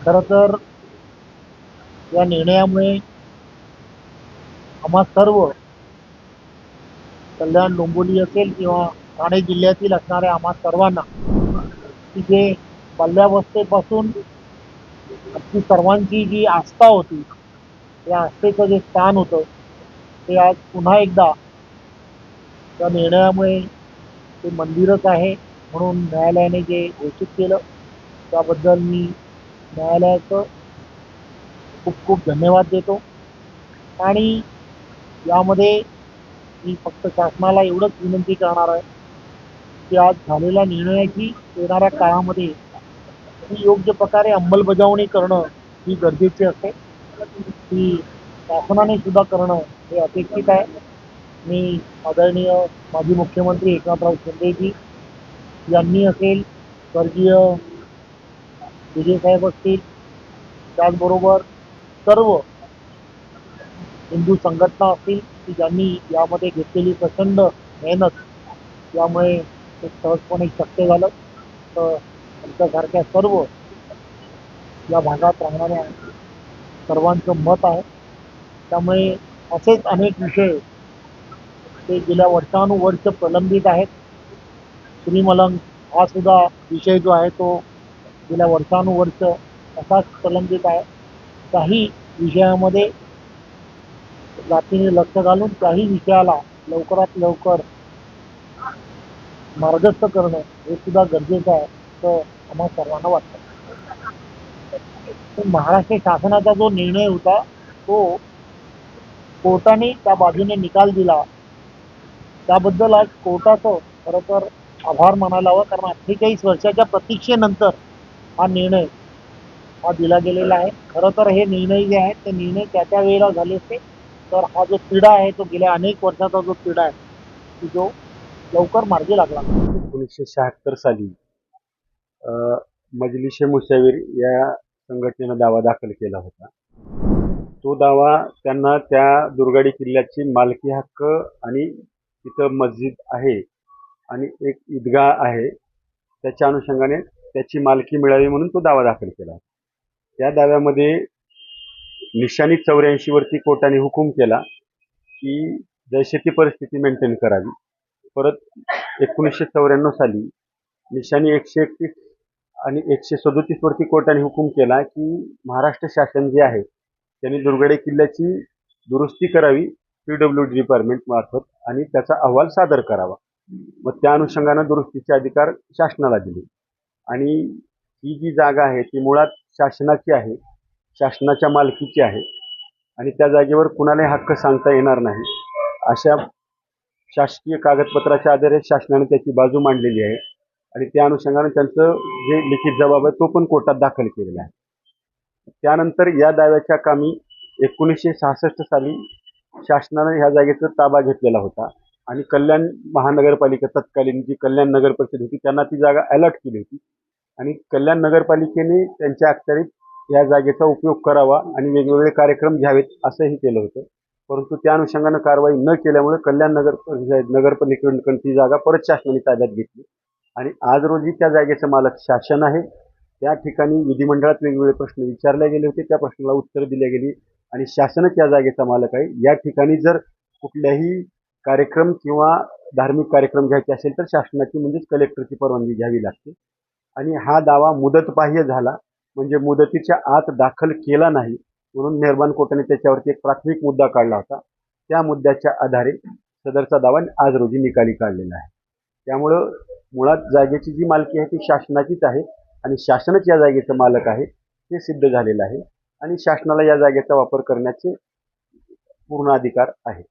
खरं तर या निर्णयामुळे आम्हा सर्व कल्याण डोंबोली असेल किंवा ठाणे जिल्ह्यातील असणाऱ्या आम्हा सर्वांना की जे बाल्यावस्थेपासून आपली सर्वांची जी आस्था होती त्या आस्थेचं जे स्थान होतं ते आज पुन्हा एकदा त्या निर्णयामुळे ते मंदिरच आहे म्हणून न्यायालयाने जे घोषित केलं त्याबद्दल मी न्यायालयाचं खूप खूप धन्यवाद देतो. आणि यामध्ये मी फक्त शासनाला एवढंच विनंती करणार आहे की आज झालेल्या निर्णयाची येणाऱ्या काळामध्ये ती योग्य प्रकारे अंमलबजावणी करणं ही गरजेची असते. ती शासनाने सुद्धा करणं हे अपेक्षित आहे. मी आदरणीय माजी मुख्यमंत्री एकनाथराव शिंदेजी यांनी असेल स्वर्गीय विजयसाहेब असतील त्याचबरोबर सर्व हिंदू संघटना असतील की ज्यांनी यामध्ये घेतलेली प्रचंड मेहनत यामुळे ते सहजपणे शक्य झालं. तर आमच्यासारख्या सर्व या भागात राहणाऱ्या सर्वांचं मत आहे. त्यामुळे असेच अनेक विषय ते गेल्या वर्षानुवर्ष प्रलंबित आहेत. श्रीमलंग हा सुद्धा विषय जो आहे तो गेल्या वर्षानुवर्ष असाच प्रलंबित आहे. काही विषयामध्ये जातीने लक्ष घालून काही विषयाला लवकरात लवकर मार्गस्थ करणं हे सुद्धा गरजेचं आहे असं आम्हा सर्वांना वाटतं. महाराष्ट्र शासनाचा जो निर्णय होता तो कोर्टाने त्या बाजूने निकाल दिला. त्याबद्दल आज कोर्टाचं खरं तर आभार मानायला हवं कारण अठ्ठेचाळीस वर्षाच्या प्रतीक्षेनंतर हा निर्णय हा दिला गेलेला आहे. खरं तर हे निर्णय जे आहेत ते निर्णय त्या त्या वेळेला झाले असते. तर हा जो पिढा आहे तो गेल्या अनेक वर्षाचा जो पिढा आहे की जो लवकर मार्गी लागला. एकोणीसशे शहात्तर साली मजलिशे मुसावीर या संघटनेनं दावा दाखल केला होता. तो दावा त्यांना त्या दुर्गाडी किल्ल्याची मालकी हक्क आणि तिथं मस्जिद आहे आणि एक ईदगाह आहे त्याच्या अनुषंगाने त्याची मालकी मिळावी म्हणून तो दावा दाखल केला. त्या दाव्यामध्ये निशाणी चौऱ्याऐंशी वरती कोर्टाने हुकूम केला की जैसे परिस्थिती मेंटेन करावी. परत एकोणीसशे चौऱ्याण्णव साली निशाणी एकशे एकतीस आणि एकशे सदोतीस वरती कोर्टाने हुकूम केला की महाराष्ट्र शासन जे आहे त्यांनी दुर्गडे किल्ल्याची दुरुस्ती करावी पी डब्ल्यू डी डिपार्टमेंट मार्फत आणि त्याचा अहवाल सादर करावा. मग त्या अनुषंगानं दुरुस्तीचे अधिकार शासनाला दिले. आणि ही जी जागा आहे ती मुळात शासनाची आहे शासनाच्या मालकीची आहे. आणि त्या जागेवर कुणालाही हक्क सांगता येणार नाही. अशा शासकीय कागदपत्राच्या आधारे शासनाने त्याची बाजू मांडलेली आहे. आणि त्या अनुषंगाने त्यांचं जे लिखित जबाब आहे तो पण कोर्टात दाखल केलेला आहे. त्यानंतर या दाव्याच्या कामी एकोणीसशे सहासष्ट साली शासनानं ह्या जागेचा ताबा घेतलेला होता. आणि कल्याण महानगरपालिका तत्कालीन जी कल्याण नगर परिषद होती त्यांना ती जागा अलॉट केली होती. आणि कल्याण नगरपालिकेने त्यांच्या अखत्यारीत या जागेचा उपयोग करावा आणि वेगवेगळे कार्यक्रम घ्यावेत असंही केलं होतं. परंतु त्या अनुषंगानं कारवाई न केल्यामुळे कल्याण नगर नगरपालिकेकडून ती जागा परत शासनाने ताब्यात घेतली. आणि आज रोजी त्या जागेचं मालक शासन आहे. त्या ठिकाणी विधिमंडळात वेगवेगळे प्रश्न विचारले गेले होते. त्या प्रश्नाला उत्तर दिले गेली आणि शासनच या जागेचा मालक आहे. या ठिकाणी जर कुठल्याही कार्यक्रम किंवा धार्मिक कार्यक्रम घ्यायचे असेल तर शासनाची म्हणजेच कलेक्टरची परवानगी घ्यावी लागते. आणि हा दावा मुदतबाह्य झाला. म्हणजे मुदतीच्या आत दाखल केला नाही म्हणून निर्माण कोर्टाने त्याच्यावरती एक प्राथमिक मुद्दा काढला होता. त्या मुद्द्याच्या आधारे सदरचा दावा आज रोजी निकाली काढलेला आहे. त्यामुळं मुळात जागेची जी मालकी आहे ती शासनाचीच आहे आणि शासनच या जागेचं मालक आहे हे सिद्ध झालेलं आहे आणि शासनाला या जागेचा वापर करण्याचे पूर्ण अधिकार आहे.